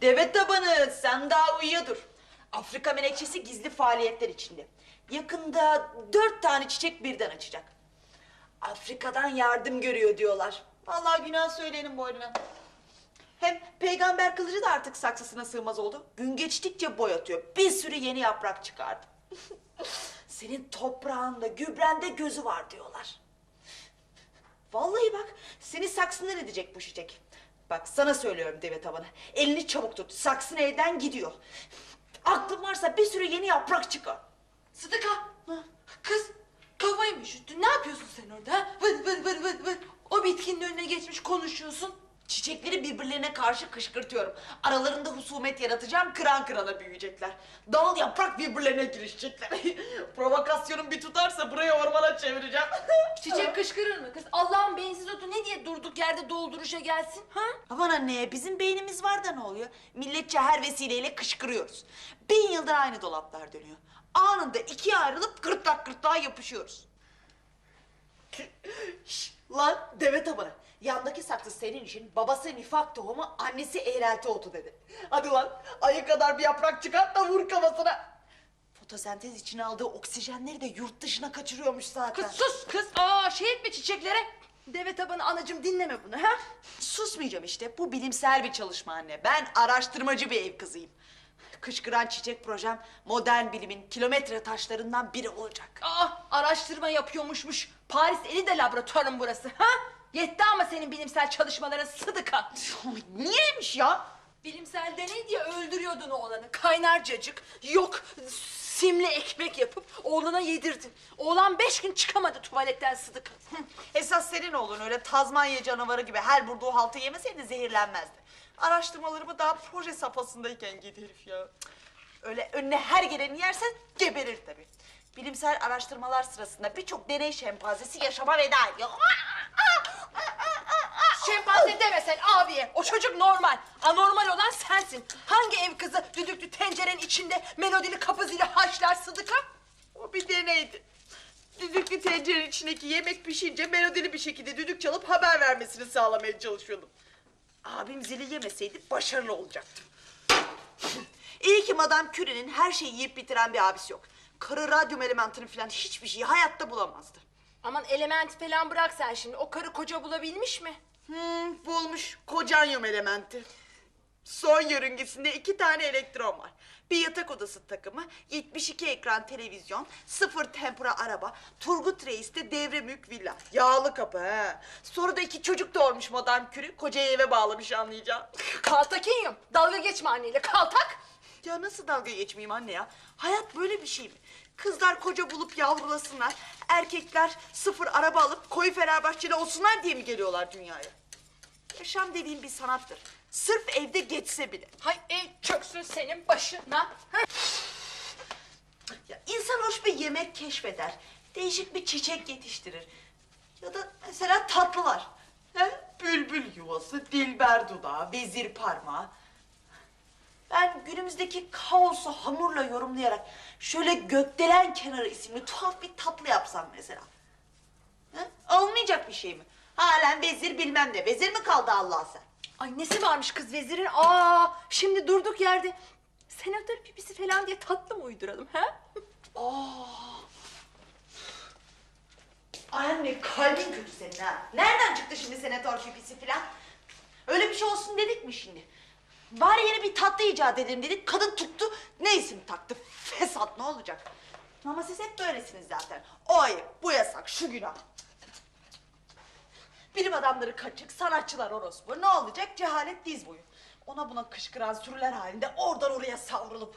Deve tabanı sen daha uyuyordur. Afrika menekşesi gizli faaliyetler içinde. Yakında dört tane çiçek birden açacak. Afrika'dan yardım görüyor diyorlar. Vallahi günah söyleyenin boynuna. Hem peygamber kılıcı da artık saksısına sığmaz oldu. Gün geçtikçe boy atıyor. Bir sürü yeni yaprak çıkardı. Senin toprağında, gübrende gözü var diyorlar. Vallahi bak, seni saksından edecek bu çiçek. Bak sana söylüyorum deve tabanı. Elini çabuk tut, saksın elden gidiyor. Aklın varsa bir sürü yeni yaprak çıkar. Sıdıka. Kız kafayı mı üşüttün? Ne yapıyorsun sen orada? ha? Vır vır vır vır. O bitkinin önüne geçmiş konuşuyorsun. Çiçekleri birbirlerine karşı kışkırtıyorum. Aralarında husumet yaratacağım, kıran kırana büyüyecekler. Dal yaprak birbirlerine girişecekler. Provokasyonum bir tutarsa burayı ormana çevireceğim. Çiçek kışkırır mı kız? Allah'ın beyinsiz otu ne diye durduk yerde dolduruşa gelsin? Ha? Aman anne, bizim beynimiz var da ne oluyor? Milletçe her vesileyle kışkırıyoruz. Bin yıldır aynı dolaplar dönüyor. Anında ikiye ayrılıp gırtlak gırtlağa yapışıyoruz. Şş, lan deve tabanı. Yandaki saksı senin için babası nifak tohumu, annesi eğrelti otu dedi. Hadi lan ayı kadar bir yaprak çıkart da vur kafasına. Fotosentez için aldığı oksijenleri de yurt dışına kaçırıyormuş zaten. Kız sus kız. Aa şey etme çiçeklere. Deve tabanı anacım dinleme bunu ha. Susmayacağım işte. Bu bilimsel bir çalışma anne. Ben araştırmacı bir ev kızıyım. Kışkıran çiçek projem modern bilimin kilometre taşlarından biri olacak. Aa araştırma yapıyormuşmuş. Paris eli de laboratuvarın burası ha. Yetti ama senin bilimsel çalışmaların Sıdıka. Ay, Niyeymiş ya? Bilimsel deney diye öldürüyordun oğlanı. Kaynar cacık, yok simli ekmek yapıp oğlana yedirdin. Oğlan beş gün çıkamadı tuvaletten Sıdıka. Esas senin oğlun öyle Tazmanya canavarı gibi her vurduğu haltı yemeseydi zehirlenmezdi. Araştırmalarımı daha proje safhasındayken gidi herif ya. Öyle önüne her geleni yersen geberir tabii. Bilimsel araştırmalar sırasında birçok deney şempanzesi yaşama veda ediyor. Şempanze demesen abiye. O çocuk normal. Anormal olan sensin. Hangi ev kızı düdüklü tencerenin içinde melodili kapı zili haşlar Sıdıka? O bir deneydi. Düdüklü tencerenin içindeki yemek pişince melodili bir şekilde düdük çalıp haber vermesini sağlamaya çalışıyordum. Abim zili yemeseydi başarılı olacaktım. İyi ki Madame Curie'nin her şeyi yiyip bitiren bir abisi yok. Karı radyum elementini falan hiçbir şeyi hayatta bulamazdı. Aman element falan bırak sen şimdi. O karı koca bulabilmiş mi? Hmm, bulmuş kocanyum elementi. Son yörüngesinde iki tane elektron var. Bir yatak odası takımı, 72 ekran televizyon, sıfır tempura araba, Turgut Reis'te devre mülk villa. Yağlı kapı ha. Sonra da iki çocuk doğurmuş Madame Curie, kocayı eve bağlamış anlayacağım. Kaltakinyum. Dalga geçme anneyle. Kaltak. Ya nasıl dalga geçmeyeyim anne ya? Hayat böyle bir şey mi? Kızlar koca bulup yavrulasınlar, erkekler sıfır araba alıp koyu Fenerbahçeli olsunlar diye mi geliyorlar dünyaya? Yaşam dediğim bir sanattır. Sırf evde geçse bile. Hay ev çöksün senin başına. Ya insan hoş bir yemek keşfeder. Değişik bir çiçek yetiştirir. Ya da mesela tatlılar. He? Bülbül yuvası, dilber dudağı, vezir parmağı. Ben günümüzdeki kaosu hamurla yorumlayarak şöyle gökdelen kenarı isimli tuhaf bir tatlı yapsam mesela. He? Olmayacak bir şey mi? Halen vezir bilmem ne. Vezir mi kaldı Allah sen? Ay nesi varmış kız vezirin? Aa şimdi durduk yerde. Senatör pipisi falan diye tatlı mı uyduralım ha? Anne kalbin kötü senin ha. Nereden çıktı şimdi senatör pipisi filan? Öyle bir şey olsun dedik mi şimdi? Bari yeni bir tatlı icat edelim dedik. Kadın tuttu. Ne isim taktı? Fesat ne olacak? Ama siz hep böylesiniz zaten. O ayıp, bu yasak, şu günah. Bilim adamları kaçık, sanatçılar orospu. Ne olacak? Cehalet diz boyu. Ona buna kışkıran sürüler halinde oradan oraya savrulup...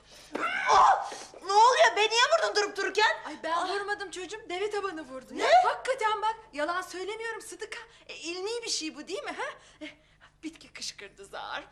Ah! Ne oluyor? Beni niye vurdun durup dururken? Ay ben vurmadım çocuğum. Deve tabanı vurdu. Ne? Hakikaten bak yalan söylemiyorum Sıdıka. E, ilmi bir şey bu değil mi ha? E, Bitki kışkırdı zar.